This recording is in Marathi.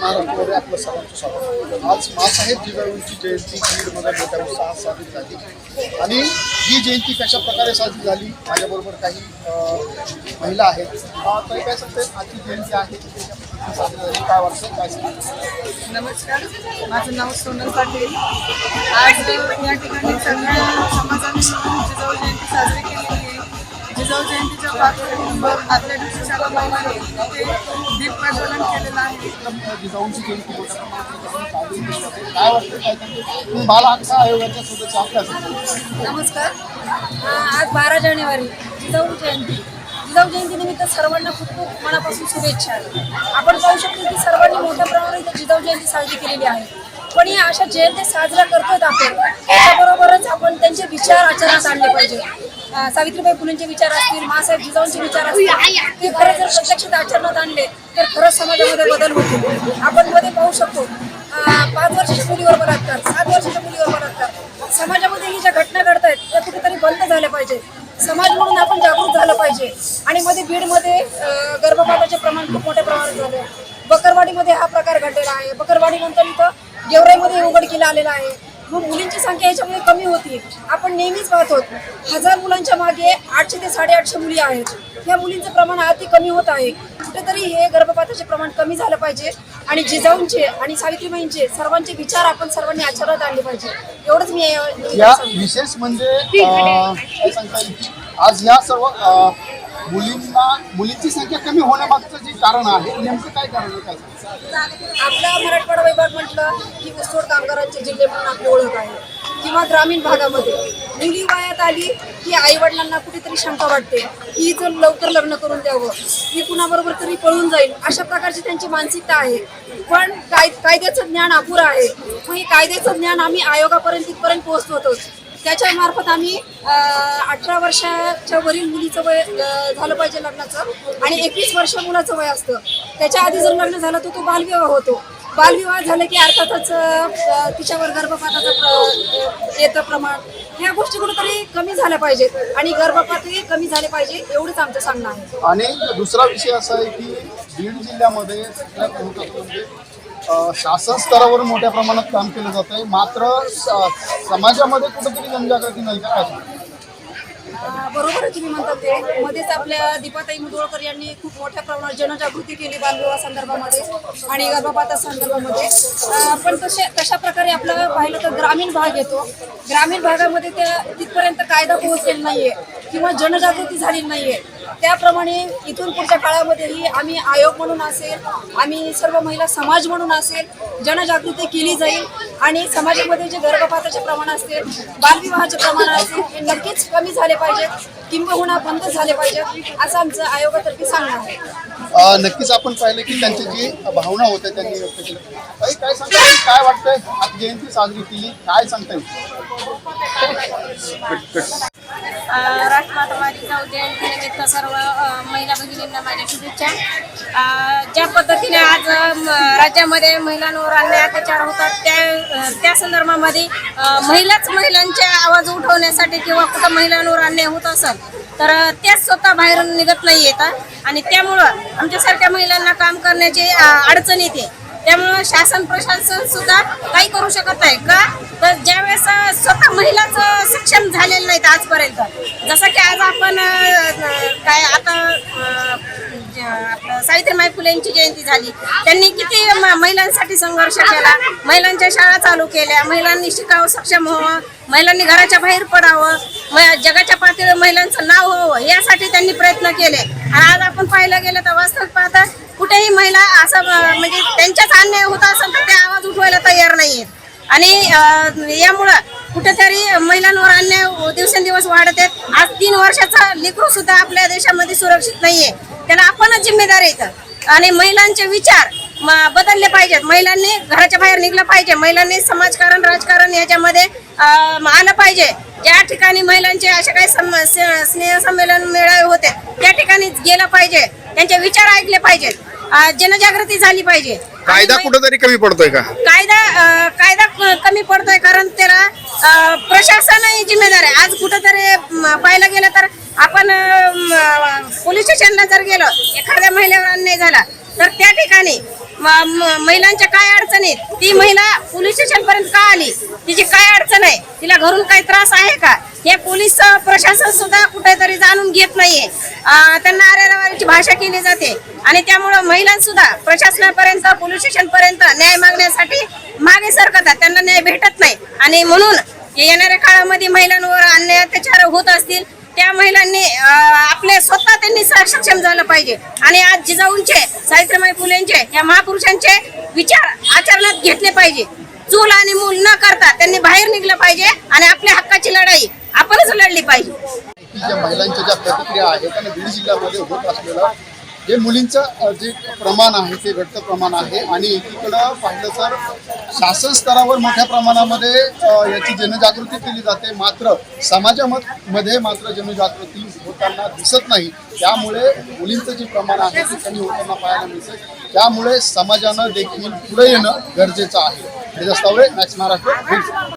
महाराष्ट्रामध्ये आपलं सर्वांचं स्वागत आज मासाहेब जिजाऊंची जयंती बीडमध्ये मोठ्या उत्साहात साजरी झाली. आणि ही जयंती कशा प्रकारे साजरी झाली माझ्याबरोबर काही महिला आहेत. अ, तरी काय सांगते आजची जयंती आहे. साजरी झाली. काय वाटतं? काय सांगते नमस्कार. माझं नाव सोनल पाटील. आज या ठिकाणी सगळ्या समाजाने जिजाऊ जयंती साजरी जिजाऊ जयंतीच्या पार्श्वभूमीवर आदल्या दिवशी शाळा महिलांनी ते दीप प्रज्वलन केलेलं आहे. जिजाऊंची जयंती मोठ्या प्रमाणात साजरी केली जाते काय वाटतं काय तुम्ही बाल हक्क आयोगाच्या सदस्य असल्याचं नमस्कार आज बारा जानेवारी जिजाऊ जयंती. जिजाऊ जयंतीनिमित्त सर्वांना खूप खूप मनापासून शुभेच्छा. आपण पाहू शकतो की सर्वांनी मोठ्या प्रमाणात इथं जिजाऊ जयंती साजरी केलेली आहे. पण या अशा जयंती साजऱ्या करतोय आपण त्याच्याबरोबरच आपण त्यांचे विचार आचरणात आणले पाहिजे सावित्रीबाई फुलेंचे विचार असतील महासाहेब जिजाऊंचे विचार असतील ते खरं जर प्रत्यक्षात आचरणात आणले तर खरंच समाजामध्ये बदल होतील आपण मध्ये पाहू शकतो पाच वर्षाच्या मुलीवर बलात्कार सात वर्षाच्या मुलीवर बलात्कार. समाजामध्ये ही ज्या घटना घडत आहेत त्या कुठेतरी बंद झाल्या पाहिजे. समाज म्हणून आपण जागरूक झालं पाहिजे. आणि मध्ये बीडमध्ये गर्भपाताचे प्रमाण खूप मोठ्या प्रमाणात झाले बकरवाडीमध्ये हा प्रकार घडलेला आहे. बकरवाडीनंतर इथं गेवराईमध्ये उघडकीला आलेला आहे. मग मुलींची संख्या याच्यामध्ये कमी होती. आपण नेहमीच पाहतो हजार मुलांच्या मागे आठशे ते साडेआठशे मुली आहेत. या मुलींचं प्रमाण अति कमी होत आहे. कुठेतरी हे गर्भपाताचे प्रमाण कमी झालं पाहिजे आणि जिजाऊंचे आणि सावित्रीबाईंचे सर्वांचे विचार आपण सर्वांनी आचरणात आणले पाहिजे. एवढंच मी या- विशेष म्हणजे आज या सर्व मुलींना मुलींची संख्या कमी होण्यामागचं जे कारण आहे नेमकं काय कारण आहे काय आपला मराठवाडा विभाग म्हटलं की ऊसतोड कामगारांचे जिल्हे म्हणून आपली ओळख आहे. किंवा ग्रामीण भागामध्ये. मुली वयात आली की आई वडिलांना कुठेतरी शंका वाटते. की जर लवकर लग्न करून द्यावं मी कुणाबरोबर तरी पळून जाईल अशा प्रकारची त्यांची मानसिकता आहे. पण काय कायद्याचं ज्ञान अपुरं आहे. मग हे कायद्याचं ज्ञान आम्ही आयोगापर्यंत तिथपर्यंत पोहोचवतोच त्याच्या मार्फत आम्ही अठरा वर्षाच्या वरील मुलीचं वय झालं पाहिजे लग्नाचं आणि एकवीस वर्ष मुलाचं वय असतं. त्याच्या आधी जर लग्न झालं तर तो बालविवाह होतो. बालविवाह झालं की अर्थातच तिच्यावर गर्भपाताचं प्र- येतं प्रमाण. ह्या गोष्टी कुठेतरी कमी झाल्या पाहिजेत आणि गर्भपातही कमी झाले पाहिजे एवढंच आमचं सांगणं आहे. आणि दुसरा विषय असा आहे की बीड जिल्ह्यामध्ये सगळ्यात म्हणजे शासन स्तरावर मोठ्या प्रमाणात काम केलं जात आहे मात्र स- समाजामध्ये कुठेतरी जनजागृती नाही का? काय सांगता? बरोबर तुम्ही म्हणतात ते. मध्येच आपल्या दीपाताई मुदोळकर यांनी खूप मोठ्या प्रमाणात जनजागृती केली बालविवाह संदर्भामध्ये आणि गर्भपाता संदर्भामध्ये. पण तसे तशा प्रकारे आपलं पाहिलं तर ग्रामीण भाग येतो. ग्रामीण भागामध्ये त्या तिथपर्यंत कायदा पोहोचलेला नाहीये किंवा जनजागृती झालेली नाहीये. त्याप्रमाणे इथून पुढच्या काळामध्येही आम्ही आयोग म्हणून असेल आम्ही सर्व महिला समाज म्हणून असेल जनजागृती केली जाईल. आणि समाजामध्ये जे गर्भपाताचे प्रमाण असतील बालविवाहाचे प्रमाण असतील हे नक्कीच कमी झाले पाहिजेत किंबहुना बंद झाले पाहिजेत असं आमचं आयोगातर्फे सांगणं आहे. नक्कीच आपण पाहिलं की त्यांची जी भावना होत्या त्यांनी व्यक्त ताई, काय सांगता येईल? काय वाटतंय? आज जयंती साजरी केली काय सांगता येईल? राष्ट्रमाता जिजाऊ जयंतीनिमित्त सर्व महिला भगिनींना माझ्या शुभेच्छा. ज्या पद्धतीने आज राज्यामध्ये महिलांवर अन्याय अत्याचार होतात त्या त्या संदर्भामध्ये महिलाच महिलांच्या आवाज उठवण्यासाठी किंवा कुठं महिलांवर अन्याय होत असेल तर त्याच स्वतः बाहेरून निघत नाही येतात आणि त्यामुळं आमच्यासारख्या महिलांना काम करण्याची अडचण येते. त्यामुळं शासन प्रशासन सुद्धा काही करू शकत नाही. का? तर ज्यावेळेस स्वतः महिलाच सक्षम झालेलं नाहीत आजपर्यंत जसं की आज आपण काय आता ज- आपलं सावित्रीबाई फुलेंची जयंती झाली. त्यांनी किती म- महिलांसाठी संघर्ष केला. महिलांच्या शाळा चालू केल्या. महिलांनी शिकावं सक्षम व्हावं. महिलांनी घराच्या बाहेर पडावं. म- जगाच्या पातळीवर महिलांचं नाव व्हावं. यासाठी त्यांनी प्रयत्न केले. आणि आज आपण पाहायला गेलं तर वास्तविक असं म्हणजे त्यांच्याच अन्याय होत असेल तर ते आवाज उठवायला तयार नाहीयेत. आणि यामुळं कुठेतरी महिलांवर अन्याय दिवसेंदिवस वाढत आहेत. आज तीन वर्षाचा लेकरू सुद्धा आपल्या देशामध्ये सुरक्षित नाहीये. त्याला आपणच जिम्मेदार आहेत आणि महिलांचे विचार बदलले पाहिजेत. महिलांनी घराच्या बाहेर निघलं पाहिजे. महिलांनी समाजकारण राजकारण याच्यामध्ये आलं पाहिजे. ज्या ठिकाणी महिलांचे असे काही सम- स्नेह संमेलन मेळावे होते त्या ठिकाणी गेलं पाहिजे. त्यांचे विचार ऐकले पाहिजेत. अ, जनजागृती झाली पाहिजे. कायदा आणि कुठेतरी कमी पडतोय का? कायदा अ, कायदा क- कमी पडतोय कारण त्याला अ, प्रशासनही जिम्मेदार आहे. आज कुठंतरी म, पाहायला गेलं तर आपण अ, म, पोलीस स्टेशनला जर गेलो एखाद्या महिलेवर अन्याय झाला तर त्या ठिकाणी म- महिलांच्या काय अडचण आहेत? ती महिला पोलीस स्टेशन पर्यंत का आली? तिची काय अडचण आहे? तिला घरून काही त्रास आहे का? हे पोलीस प्रशासन सुद्धा कुठेतरी जाणून घेत नाहीये. त्यांना आरेरावारीची भाषा केली जाते. आणि त्यामुळं महिलांसुद्धा प्रशासनापर्यंत पोलीस स्टेशन पर्यंत न्याय मागण्यासाठी मागे सरकतात. त्यांना न्याय भेटत नाही. आणि म्हणून येणाऱ्या काळामध्ये महिलांवर अन्याय अत्याचार होत असतील त्या महिलांनी आपले स्वतः त्यांनी सक्षम झालं पाहिजे. आणि आज जिजाऊंचे सावित्रीबाई फुलेंचे या महापुरुषांचे विचार आचरणात घेतले पाहिजे. चूल आणि मूल न करता त्यांनी बाहेर निघलं पाहिजे आणि आपल्या हक्काची लढाई आपणच लढली पाहिजे. महिलांच्या ज्या प्रतिक्रिया आहेत आणि बीड जिल्ह्यामध्ये होत असलेला जे मुलींचं जे प्रमाण आहे ते घटतं प्रमाण आहे आणि एकीकडं पाहिलं तर शासन स्तरावर मोठ्या प्रमाणामध्ये याची जनजागृती केली जाते. मात्र समाजामध्ये मात्र जनजागृती होताना दिसत नाही. त्यामुळे मुलींचं जे प्रमाण आहे ते कमी होताना पाहायला मिळते त्यामुळे समाजानं देखील पुढे येणं गरजेचं आहे. हरिदास तावरे महाराष्ट्र